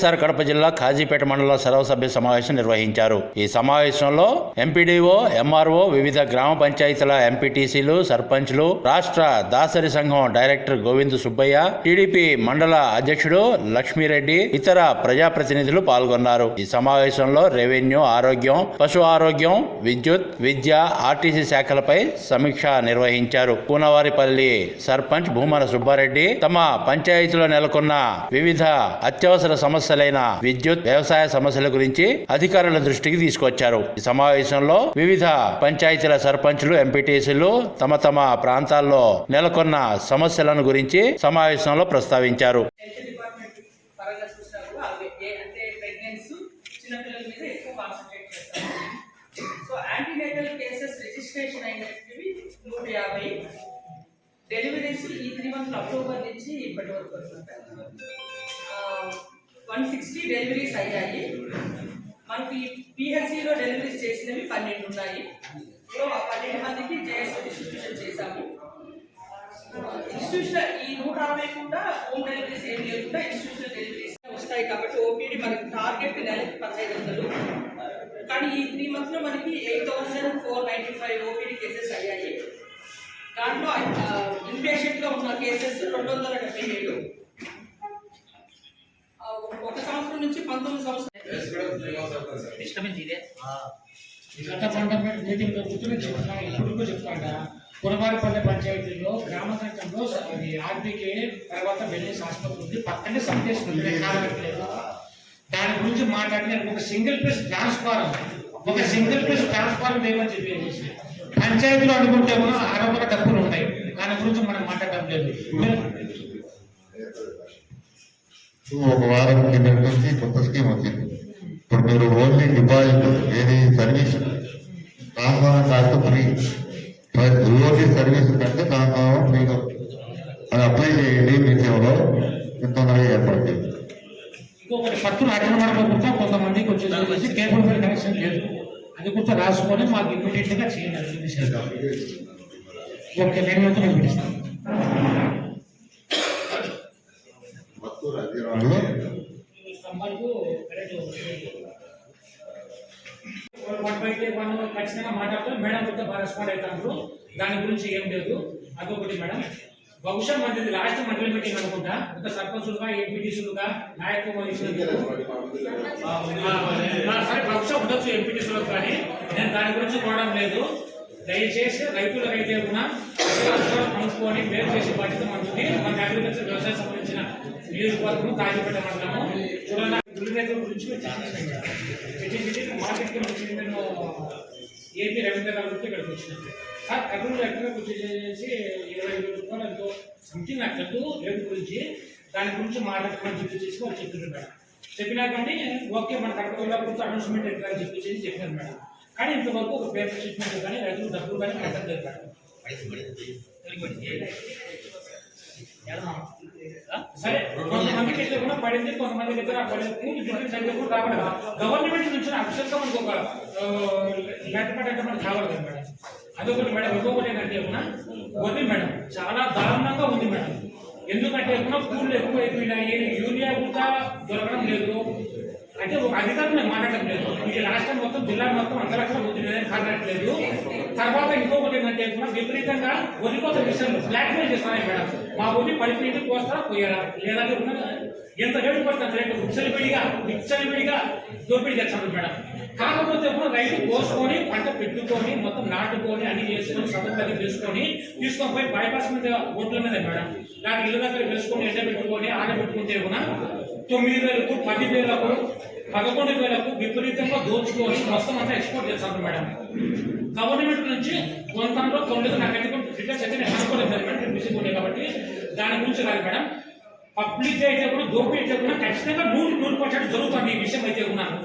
వైఎస్ఆర్ కడప జిల్లా కాజీపేట మండల సర్వసభ్య సమావేశం నిర్వహించారు. ఈ సమావేశంలో ఎంపీడీఓ ఎంఆర్ఓ వివిధ గ్రామ పంచాయతీల ఎంపీటీసీలు సర్పంచ్లు రాష్ట్ర దాసరి సంఘం డైరెక్టర్ గోవింద్ సుబ్బయ్య టీడీపీ మండల అధ్యక్షుడు లక్ష్మీరెడ్డి ఇతర ప్రజాప్రతినిధులు పాల్గొన్నారు. ఈ సమావేశంలో రెవెన్యూ ఆరోగ్యం పశు ఆరోగ్యం విద్యుత్ విద్య ఆర్టీసీ శాఖలపై సమీక్ష నిర్వహించారు. పూనవారిపల్లి సర్పంచ్ భూమన సుబ్బారెడ్డి తమ పంచాయతీలో నెలకొన్న వివిధ అత్యవసర సమస్య సమస్యలైన విద్యుత్ వ్యవసాయ సమస్యల గురించి అధికారుల దృష్టికి తీసుకొచ్చారు. ఈ సమావేశంలో వివిధ పంచాయతీల సర్పంచులు ఎంపీటీసీలు తమ తమ ప్రాంతాల్లో నెలకొన్న సమస్యలను గురించి సమావేశంలో ప్రస్తావించారు. సో యాంటీనేటల్ కేసెస్ రిజిస్ట్రేషన్ అయినవి నూట యాభై డెలివరీస్ ఈ త్రీ మంత్స్ అక్టోబర్ నుంచి ఇప్పటి వరకు వన్ సిక్స్టీ డెలివరీస్ అయ్యాయి. మనకి పిహెచ్సిలో డెలివరీస్ చేసినవి పన్నెండు ఉన్నాయి సో ఆ పన్నెండు మందికి జేఎస్ డిస్ట్రిబ్యూషన్ చేశాము. ఇన్స్టిట్యూషన్ ఈ నూట అరవై కూడా హోమ్ డెలివరీస్ ఏం లేకుండా ఇన్స్టిట్యూషనల్ డెలివరీస్ వస్తాయి కాబట్టి ఓపీడీ మనకి టార్గెట్ నెలకి పదహైదు వందలు. కానీ ఈ త్రీ మంత్స్లో మనకి eight thousand four ninety five OPD cases అయ్యాయి. దాంట్లో ఇన్పేషెంట్గా ఉన్న కేసెస్ రెండు వందల డెబ్బై ఏడు ఆ, ఒక సంవత్సరం నుంచి పంతొమ్మిది సంవత్సరం డిస్టర్బెన్స్ ఇదే. గత ఫండమెంటల్ మీటింగ్లో కూర్చొని చెప్తున్నా ఇప్పుడు చెప్తాడా. పురవారిపల్లె పంచాయతీలో గ్రామ సంఘంలో అది ఆర్బీకే తర్వాత వెల్నెస్ ఆసుపత్రి ఉంది. పక్కనే సందేశం దాని గురించి మాట్లాడి నేను ఒక సింగిల్ ప్లేస్ ట్రాన్స్ఫారం ఒక సింగిల్ ప్లేస్ ట్రాన్స్ఫారం ఏమని చెప్పేసి పంచాయతీలో అనుకుంటే ఆరోగ్య డబ్బులు ఉన్నాయి దాని గురించి మనం మాట్లాడడం లేదు. ఒక వారం కింద కొత్త స్కీమ్ వచ్చింది. డిపాజిట్ ఏది సర్వీస్ ట్రాన్స్ఫార్మర్ కాస్త ఫ్రీ ఓన్లీ సర్వీస్ కంటే ట్రాన్స్ఫార్మర్ ఫ్రీగా అది అప్లై చేయండి మీ సేవలో. ఇంత తొందరగా ఏర్పాటు చేయండి. ఇంకొకటి పత్తులు అటెండ్ కూర్చో కొంతమందికి వచ్చేసి కేబుల్ ఫైల్ కనెక్షన్ లేదు. అది కొంచెం రాసుకొని మాకు ఇమ్మీడియట్గా చేయండి. ఓకే నేను అయితే పిలుస్తాను వన్ బై వన్ ఖచ్చితంగా మాట్లాడుతూ మేడం కొంత బాగా రెస్పాండ్ అవుతారు. దాని గురించి ఏం లేదు. అదొకటి మేడం. బహుశా మనది లాస్ట్ మండలి మీటింగ్ అనుకుంటా. ఒక సర్పంచులుగా ఎంపీటీసులుగా నాయకత్వం వహించినందుకు సరే బహుశా ఉండొచ్చు ఎంపీటీసీలకు కానీ. నేను దాని గురించి కోవడం లేదు. దయచేసి రైతులకైతే కూడా కనుక్కొని మేలు చేసే బాధ్యత మనది. మన అగ్రికల్చర్ వ్యవసాయం సంబంధించిన నియోజకవర్గం కాజీపేట మండలము. చూడండి గుడి రైతుల గురించి మీరు చర్చించండి మేడం. చర్చించి మార్కెట్కి వచ్చి నేను ఏపీ రవీంద్ర గారి గురించి ఇక్కడికి వచ్చినట్టు సార్ కర్నూలు ఎక్కడ వచ్చేసి ఇరవై ఐదు రూపాయలు ఎంతో సంథింగ్ నాకు తెలుసు రేటు గురించి దాని గురించి మాట్లాడుకోమని చెప్పి చేసి వాళ్ళు చెప్తున్నారు మేడం చెప్పినా కానీ ఓకే మన కడపలో కొంచెం అనౌన్స్మెంట్ ఎట్లా అని చెప్పేసి చెప్పారు మేడం కానీ ఇంతవరకు ఒక పేపర్ స్టేట్మెంట్ కానీ రైతులు డబ్బులు కానీ కట్టలేదు మేడం సరే కొంతమందికి అయితే కూడా పడింది కొంతమందికి అయితే పడింది. డిఫరెన్స్ అయితే కూడా గవర్నమెంట్ నుంచి అక్షరంగా మనకు ఒక అంటే మనకు కావాలి మేడం. అదొకటి మేడం ఇంకొకటి ఏంటంటే కూడా మేడం. చాలా దారుణంగా ఉంది మేడం. ఎందుకంటే కూడా పూలు ఎక్కువ అయిపోయినాయి యూరియా కూడా దొరకడం లేదు. అంటే ఒక అధికారం నేను మాట్లాడడం లేదు. ఇది రాష్ట్రం మొత్తం జిల్లా మొత్తం అంతరాష్ట్రం ఉంది నేను కాదనట్లేదు తర్వాత ఇంకొకటి ఏంటంటే విపరీతంగా వరి కోత విషయంలో బ్లాక్ మెయిల్ మేడం. మా ఊరి పడిపోయింది కోస్తా పోయారా? లేదంటే ఉన్నదా? ఎంత రేటు పడుతుంది రేటు విచ్చలవిడిగా విచ్చలవిడిగా దోపిడీ చేస్తాను మేడం. కాకపోతే రైతు కోసుకొని పంట పెట్టుకొని మొత్తం నాటుకొని అన్ని చేసుకొని సదుపాయం చేసుకొని తీసుకొని పోయి బైపాస్ మీద ఒడ్ల మీద మేడం. దాని ఇళ్ళ దగ్గర వేసుకొని ఎండ పెట్టుకొని ఆడబెట్టుకుంటే కూడా తొమ్మిది వేలకు పది వేలకు పదకొండు వేలకు విపరీతంగా దోచుకోవచ్చు. మొత్తం అంతా ఎక్స్పోర్ట్ చేస్తారు మేడం. గవర్నమెంట్ నుంచి కొంతంలో తొమ్మిది నాకు ఎందుకు అయితే నేను అనుకోలేదు. మేడం నేను కాబట్టి దాని గురించి రాదు మేడం. పబ్లిక్ అయితే కూడా అయితే కూడా ఖచ్చితంగా నూరు నూరు పర్సెంట్ జరుగుతుంది ఈ విషయం అయితే ఉన్నాను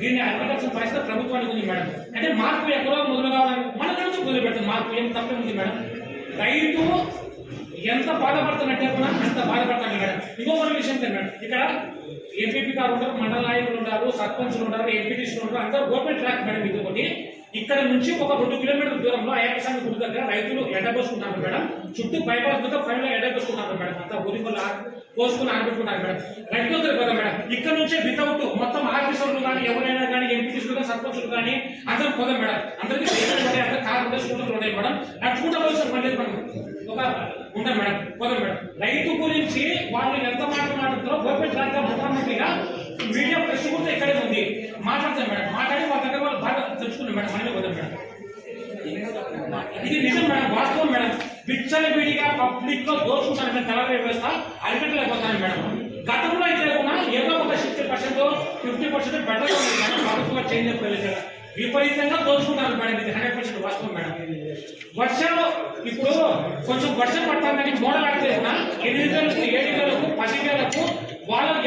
దీన్ని అగ్రికల్చర్ పరిస్థితి ప్రభుత్వానికి ఉంది మేడం. అంటే మార్పు ఎక్కడో మొదలు కావాలని మన నుంచి మొదలు పెడుతుంది మార్పు ఏం తప్పే ఉంది మేడం? రైతు ఎంత బాధపడుతున్నట్టే కూడా అంత బాధపడతాను మేడం ఇంకొక విషయం ఏంటంటే మేడం ఇక్కడ ఎంపీపీ గారు ఉంటారు మండల నాయకులు ఉంటారు సర్పంచులు ఉంటారు ఎంపీటీసీలు ఉంటారు అందరూ గవర్నమెంట్ ట్రాక్ మేడం ఇది ఒకటి. ఇక్కడ నుంచి ఒక రెండు కిలోమీటర్ల దూరంలో అయ్యప్ప స్వామి గుడి దగ్గర రైతులు ఎండబోసుకుంటారు మేడం. చుట్టూ బైపాస్ మీద పైన ఎండబోసుకుంటారు మేడం. అంతా ఊరి వల్ల పోసుకుని ఆడుకుంటున్నారు మేడం. రైతులు కదా మేడం ఇక్కడ నుంచే వితౌట్ మొత్తం ఆఫీసర్లు కానీ ఎవరైనా కానీ ఎంపీటీసీలు కానీ సర్పంచులు కానీ అందరూ పోదాం మేడం. అందరికీ అందరూ కారు ఉండే స్కూటర్లు ఉన్నాయి మేడం. నడుచుకుంటూ పోలీసులు పని లేదు మేడం. ఒక ఉంటాం మేడం పోదాం మేడం. రైతు గురించి వాళ్ళు ఎంత మాట మాట్లాడుతారో గవర్నమెంట్ రాక ముఖ్యమంత్రిగా మీడియా ప్రెస్ కూడా ఇక్కడే ఉంది. మాట్లాడతాం మేడం. మాట్లాడి వాళ్ళ దగ్గర వాళ్ళు బాగా తెలుసుకున్నాం మేడం. మనమే పోదాం మేడం. ఇది నిజం మేడం వాస్తవం మేడం. విచ్చల విడిగా పబ్లిక్లో దోచుకుంటాను మేడం తెల్ల వ్యవస్థ. అరికట్టలేకపోతాను మేడం. గతంలో అయితే కూడా ఏదో ఒక sixty percent fifty percent better ఉంది మేడం. ప్రభుత్వం చేంజ్ అయిపోయింది విపరీతంగా దోచుకుంటారు మేడం ఇది హండ్రెడ్ పర్సెంట్ వాస్తవం మేడం. వర్షంలో ఇప్పుడు కొంచెం వర్షం పట్టాలని మోడల్ ఆడితేనా ఎనిమిది వేలకు ఏడు వేలకు పది వేలకు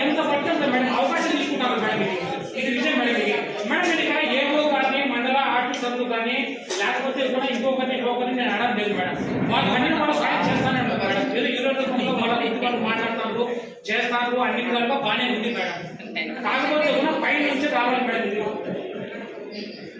ఎంత పడుతుందో మేడం అవకాశం తీసుకుంటారు మేడం ఇది. ఇది నిజం మేడం ఇది. మేడం ఇది కానీ ఏవో కానీ మండల ఆఫీసర్లు కానీ లేకపోతే కూడా ఇంకొకరిని ఇంకొకరిని నేను అనడం లేదు మేడం. వాళ్ళు అన్ని వాళ్ళు సాయం చేస్తానంటారు మేడం. ఏదో ఈ రోజు రోజుల్లో వాళ్ళ ఇంటి మాట్లాడతారు చేస్తారు అన్ని విధాలుగా బాగానే ఉంది మేడం. కాకపోతే కూడా పైన నుంచి రావాలి మేడం ఇది.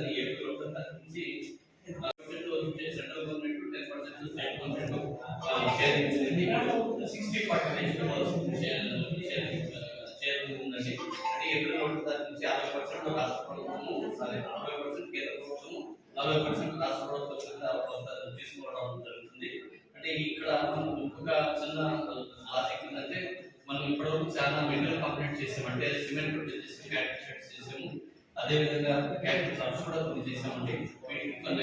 పని ఏడు తగ్గించి central government ten percent state government sharing ఇచ్చింది సిక్స్టీ ఉందండి. అంటే తగ్గించి పర్సెంట్ రాష్ట్ర ప్రభుత్వము అరవై పర్సెంట్ కేంద్ర ప్రభుత్వము నలభై పర్సెంట్ రాష్ట్ర ప్రభుత్వం తీసుకోవడం జరుగుతుంది. అంటే ఇక్కడ మనం చిన్న లాజిక్ ఏంటంటే మనం ఇప్పటివరకు చాలా మెటీరియల్ కంప్లీట్ చేసాం అంటే సిమెంట్ చేసాము అదేవిధంగా క్యారెక్టర్ షాప్స్ కూడా కొన్ని కొంత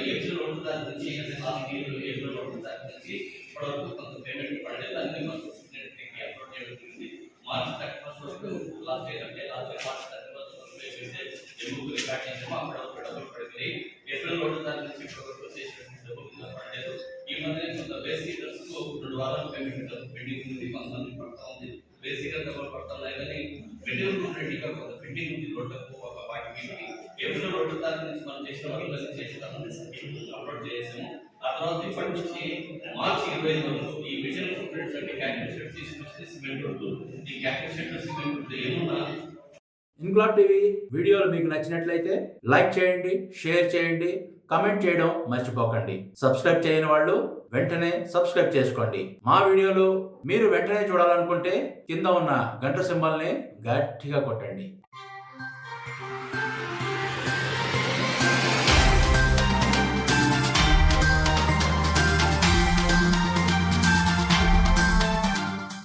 దాని నుంచి లాస్ట్ ఇయర్ ఏజ్ రోడ్డు దాని నుంచి ఇప్పటివరకు కొంత పేమెంట్ పడలేదు. అన్ని అప్లోడ్ చేయడం మార్చి థర్టీ ఫస్ట్ వరకు లాస్ట్ ఇయర్ అంటే last year March thirty first వరకు ఏదైతే రికార్డ్ చేసామో అక్కడ డబ్బులు ఏప్రిల్ దాని నుంచి ఇప్పటివరకు చేసినటువంటి డబ్బులు ఇంకా పడలేదు. ఈ మధ్య కొంత బేసిక్ రెండు వారాలు పేమెంట్ పెండింగ్ ఉంది కొంతమంది పడతా ఉంది. బేసిక్గా డబ్బులు పడుతున్నాయి కానీ కొంత పెండింగ్ ఉంది రోడ్లకు ఏప్రిల్ రెండు తారీఖు నుంచి మనం చేసిన వర్క్ చేసిన అప్లోడ్ చేసాము ఆ తర్వాత ఇప్పటి నుంచి మార్చి ఇరవై ఐదు వరకు ఈ విజన్ ఫుట్ ప్రింట్స్ అంటే క్యాల్కులేషన్ తీసుకొచ్చి సిమెంట్ రోడ్డు ఈ క్యాపిటల్ క్యాల్కులేషన్ సిమెంట్ రోడ్డు ఏమున్నా ఇంక్లాబ్ టీవీ వీడియోలు మీకు నచ్చినట్లయితే లైక్ చేయండి షేర్ చేయండి కమెంట్ చేయడం మర్చిపోకండి. సబ్స్క్రైబ్ చేయని వాళ్ళు వెంటనే సబ్స్క్రైబ్ చేసుకోండి. మా వీడియోలు మీరు వెంటనే చూడాలనుకుంటే కింద ఉన్న గంట సింబల్ని గట్టిగా కొట్టండి.